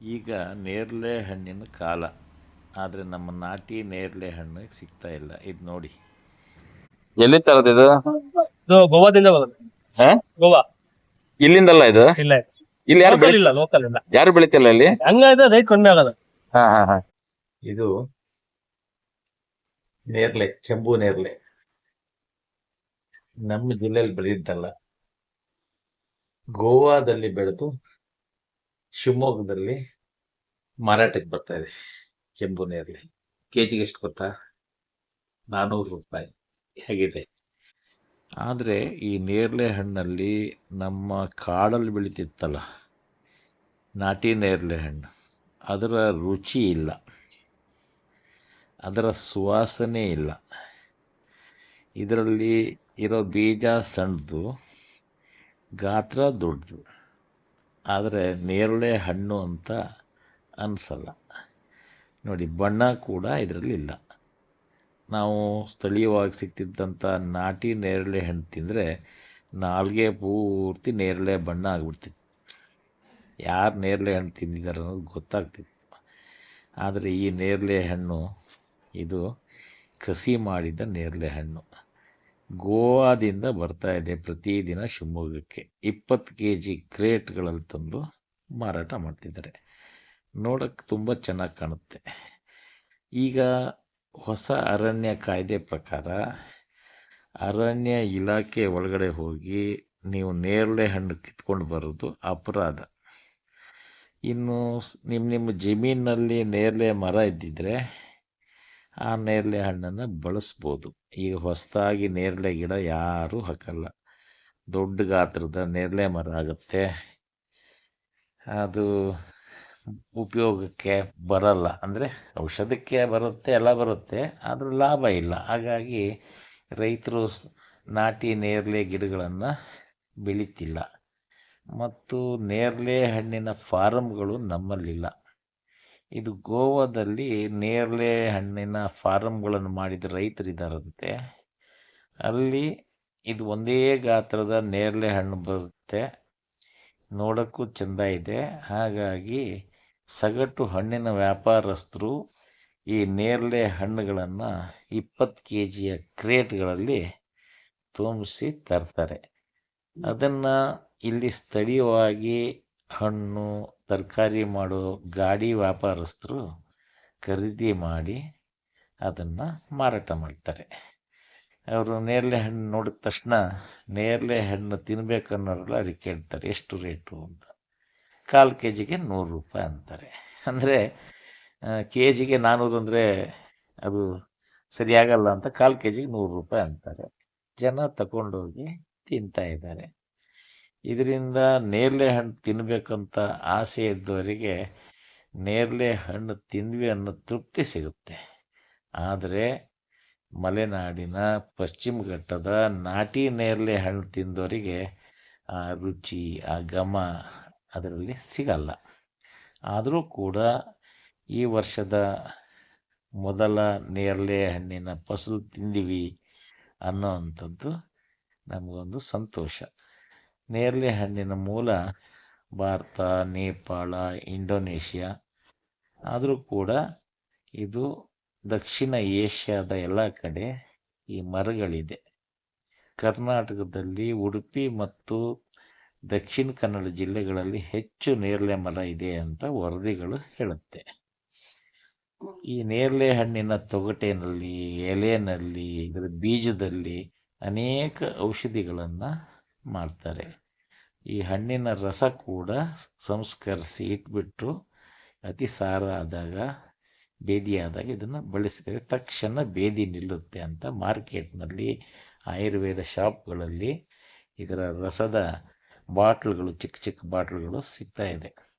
ಈಗ ನೇರಳೆ ಹಣ್ಣಿನ ಕಾಲ. ಆದರೆ ನಮ್ಮ ನಾಟಿ ನೇರಳೆ ಹಣ್ಣು ಸಿಗ್ತಾ ಇಲ್ಲ. ಇದು ನೋಡಿ. ಎಲ್ಲಿ ತರದ್ ಇದು? ಇದು ಗೋವಾದಿಂದ ಬರುತ್ತೆ ಹಾ? ಗೋವಾ. ಇಲ್ಲಿಂದಲ್ಲ ಇದು? ಇಲ್ಲ ಇಲ್ಲಿ. ಯಾರು ಲೋಕಲ್ ಬೆಳಿ ಇಲ್ಲ ಲೋಕಲ್ ಇಲ್ಲ. ಯಾರು ಬೆಳಿತಿಲ್ಲ ಇಲ್ಲಿ? ಹಂಗಾದ್ರೆ ರೇಟ್ ಕಮ್ಮಿ ಆಗದ. ಹಾ ಹಾ ಹಾ. ಇದು ನೇರಳೆ ಚೆಂಬು ನೇರಳೆ. ನಮ್ಮ ಜಿಲ್ಲೆಯಲ್ಲಿ ಬೆಳೆದಿದ್ದಲ್ಲ. ಗೋವಾದಲ್ಲಿ ಬೆಳೆದು ಶಿವಮೊಗ್ಗದಲ್ಲಿ ಮಾರಾಟಕ್ಕೆ ಬರ್ತಾ ಇದೆ. ಕೆಂಪು ನೇರಳೆ ಕೆ ಜಿಗೆ ಎಷ್ಟು ಗೊತ್ತಾ? ನಾನ್ನೂರು ರೂಪಾಯಿ. ಹೇಗಿದೆ? ಆದರೆ ಈ ನೇರಳೆ ಹಣ್ಣಲ್ಲಿ ನಮ್ಮ ಕಾಡಲ್ಲಿ ಬೆಳೀತಿತ್ತಲ್ಲ, ನಾಟಿ ನೇರಳೆ ಹಣ್ಣು, ಅದರ ರುಚಿ ಇಲ್ಲ. ಅದರ ಸುವಾಸನೆ ಇಲ್ಲ. ಇದರಲ್ಲಿ ಇರೋ ಬೀಜ ಸಣ್ಣದು, ಗಾತ್ರ ದೊಡ್ಡದು. ಆದರೆ ನೇರಳೆ ಹಣ್ಣು ಅಂತ ಅನಿಸಲ್ಲ. ನೋಡಿ, ಬಣ್ಣ ಕೂಡ ಇದರಲ್ಲಿ ಇಲ್ಲ. ನಾವು ಸ್ಥಳೀಯವಾಗಿ ಸಿಗ್ತಿದ್ದಂಥ ನಾಟಿ ನೇರಳೆ ಹಣ್ಣು ತಿಂದರೆ ನಾಲ್ಗೆ ಪೂರ್ತಿ ನೇರಳೆ ಬಣ್ಣ ಆಗಿಬಿಡ್ತಿತ್ತು. ಯಾರು ನೇರಳೆ ಹಣ್ಣು ತಿಂದಿದ್ದಾರೆ ಅನ್ನೋದು ಗೊತ್ತಾಗ್ತಿತ್ತು. ಆದರೆ ಈ ನೇರಳೆ ಹಣ್ಣು, ಇದು ಕಸಿ ಮಾಡಿದ ನೇರಳೆ ಹಣ್ಣು. ಗೋವಾದಿಂದ ಬರ್ತಾ ಇದೆ ಪ್ರತಿದಿನ ಶಿವಮೊಗ್ಗಕ್ಕೆ. ಇಪ್ಪತ್ತು ಕೆ ಜಿ ಕ್ರೇಟ್ಗಳಲ್ಲಿ ತಂದು ಮಾರಾಟ ಮಾಡ್ತಿದ್ದಾರೆ. ನೋಡೋಕ್ಕೆ ತುಂಬ ಚೆನ್ನಾಗಿ ಕಾಣುತ್ತೆ. ಈಗ ಹೊಸ ಅರಣ್ಯ ಕಾಯ್ದೆ ಪ್ರಕಾರ ಅರಣ್ಯ ಇಲಾಖೆ ಒಳಗಡೆ ಹೋಗಿ ನೀವು ನೇರಳೆ ಹಣ್ಣು ಕಿತ್ಕೊಂಡು ಬರೋದು ಅಪರಾಧ. ಇನ್ನು ನಿಮ್ಮ ನಿಮ್ಮ ಜಮೀನಿನಲ್ಲಿ ನೇರಳೆ ಮರ ಇದ್ದಿದ್ರೆ ಆ ನೇರಳೆ ಹಣ್ಣನ್ನು ಬಳಸ್ಬೋದು. ಈಗ ಹೊಸದಾಗಿ ನೇರಳೆ ಗಿಡ ಯಾರೂ ಹಾಕಲ್ಲ. ದೊಡ್ಡ ಗಾತ್ರದ ನೇರಳೆ ಮರ ಆಗುತ್ತೆ. ಅದು ಉಪಯೋಗಕ್ಕೆ ಬರಲ್ಲ. ಅಂದರೆ ಔಷಧಕ್ಕೆ ಬರುತ್ತೆ, ಎಲ್ಲ ಬರುತ್ತೆ, ಆದರೂ ಲಾಭ ಇಲ್ಲ. ಹಾಗಾಗಿ ರೈತರು ನಾಟಿ ನೇರಳೆ ಗಿಡಗಳನ್ನು ಬೆಳೀತಿಲ್ಲ. ಮತ್ತು ನೇರಳೆ ಹಣ್ಣಿನ ಫಾರಮ್ಗಳು ನಮ್ಮಲ್ಲಿಲ್ಲ. ಇದು ಗೋವಾದಲ್ಲಿ ನೇರಳೆ ಹಣ್ಣಿನ ಫಾರಮ್ಗಳನ್ನು ಮಾಡಿದ ರೈತರಿದ್ದಾರಂತೆ ಅಲ್ಲಿ ಇದು ಒಂದೇ ಗಾತ್ರದ ನೇರಳೆ ಹಣ್ಣು ಬರುತ್ತೆ. ನೋಡೋಕ್ಕೂ ಚೆಂದ ಇದೆ. ಹಾಗಾಗಿ ಸಗಟು ಹಣ್ಣಿನ ವ್ಯಾಪಾರಸ್ಥರು ಈ ನೇರಳೆ ಹಣ್ಣುಗಳನ್ನು ಇಪ್ಪತ್ತು ಕೆ ಜಿಯ ಕ್ರೇಟ್ಗಳಲ್ಲಿ ತುಂಬಿಸಿ ತರ್ತಾರೆ. ಅದನ್ನು ಇಲ್ಲಿ ಸ್ಥಳೀಯವಾಗಿ ಹಣ್ಣು ತರಕಾರಿ ಮಾಡೋ ಗಾಡಿ ವ್ಯಾಪಾರಸ್ಥರು ಖರೀದಿ ಮಾಡಿ ಅದನ್ನು ಮಾರಾಟ ಮಾಡ್ತಾರೆ. ಅವರು ನೇರಳೆ ಹಣ್ಣು ನೋಡಿದ ತಕ್ಷಣ ನೇರಳೆ ಹಣ್ಣು ತಿನ್ಬೇಕನ್ನೋರೆಲ್ಲ ಅದಕ್ಕೆ ಹೇಳ್ತಾರೆ ಎಷ್ಟು ರೇಟು? ಅಂತ. ಕಾಲು ಕೆ ಜಿಗೆ ನೂರು ರೂಪಾಯಿ ಅಂತಾರೆ. ಅಂದರೆ ಕೆ ಜಿಗೆ ನಾನ್ನೂರು ಅಂದರೆ ಅದು ಸರಿಯಾಗಲ್ಲ ಅಂತ ಕಾಲು ಕೆ ಜಿಗೆ ನೂರು ರೂಪಾಯಿ ಅಂತಾರೆ. ಜನ ತಗೊಂಡೋಗಿ ತಿಂತಾ ಇದ್ದಾರೆ. ಇದರಿಂದ ನೇರಳೆ ಹಣ್ಣು ತಿನ್ನಬೇಕಂತ ಆಸೆ ಇದ್ದವರಿಗೆ ನೇರಳೆ ಹಣ್ಣು ತಿಂದ್ವಿ ಅನ್ನೋ ತೃಪ್ತಿ ಸಿಗುತ್ತೆ. ಆದರೆ ಮಲೆನಾಡಿನ ಪಶ್ಚಿಮ ಘಟ್ಟದ ನಾಟಿ ನೇರಳೆ ಹಣ್ಣು ತಿಂದವರಿಗೆ ಆ ರುಚಿ, ಆ ಘಮ ಅದರಲ್ಲಿ ಸಿಗಲ್ಲ. ಆದರೂ ಕೂಡ ಈ ವರ್ಷದ ಮೊದಲ ನೇರಳೆ ಹಣ್ಣಿನ ಫಸಲು ತಿಂದಿವಿ ಅನ್ನೋ ಅಂಥದ್ದು ನಮಗೊಂದು ಸಂತೋಷ. ನೇರಳೆ ಹಣ್ಣಿನ ಮೂಲ ಭಾರತ, ನೇಪಾಳ, ಇಂಡೋನೇಷ್ಯಾ. ಆದರೂ ಕೂಡ ಇದು ದಕ್ಷಿಣ ಏಷ್ಯಾದ ಎಲ್ಲ ಕಡೆ ಈ ಮರಗಳಿದೆ. ಕರ್ನಾಟಕದಲ್ಲಿ ಉಡುಪಿ ಮತ್ತು ದಕ್ಷಿಣ ಕನ್ನಡ ಜಿಲ್ಲೆಗಳಲ್ಲಿ ಹೆಚ್ಚು ನೇರಳೆ ಮರ ಇದೆ ಅಂತ ವರದಿಗಳು ಹೇಳುತ್ತೆ. ಈ ನೇರಳೆ ಹಣ್ಣಿನ ತೊಗಟೆನಲ್ಲಿ ಎಲೆಯಲ್ಲಿ ಇದರ ಬೀಜದಲ್ಲಿ ಅನೇಕ ಔಷಧಿಗಳನ್ನು ಮಾಡ್ತಾರೆ. ಈ ಹಣ್ಣಿನ ರಸ ಕೂಡ ಸಂಸ್ಕರಿಸಿ ಇಟ್ಬಿಟ್ಟು ಅತಿ ಸಾರ ಆದಾಗ, ಬೇದಿ ಆದಾಗ ಇದನ್ನು ಬಳಸಿದರೆ ತಕ್ಷಣ ಬೇದಿ ನಿಲ್ಲುತ್ತೆ ಅಂತ ಮಾರ್ಕೆಟ್ನಲ್ಲಿ, ಆಯುರ್ವೇದ ಶಾಪ್ಗಳಲ್ಲಿ ಇದರ ರಸದ ಬಾಟ್ಲುಗಳು, ಚಿಕ್ಕ ಚಿಕ್ಕ ಬಾಟ್ಲುಗಳು ಸಿಗ್ತಾ ಇದೆ.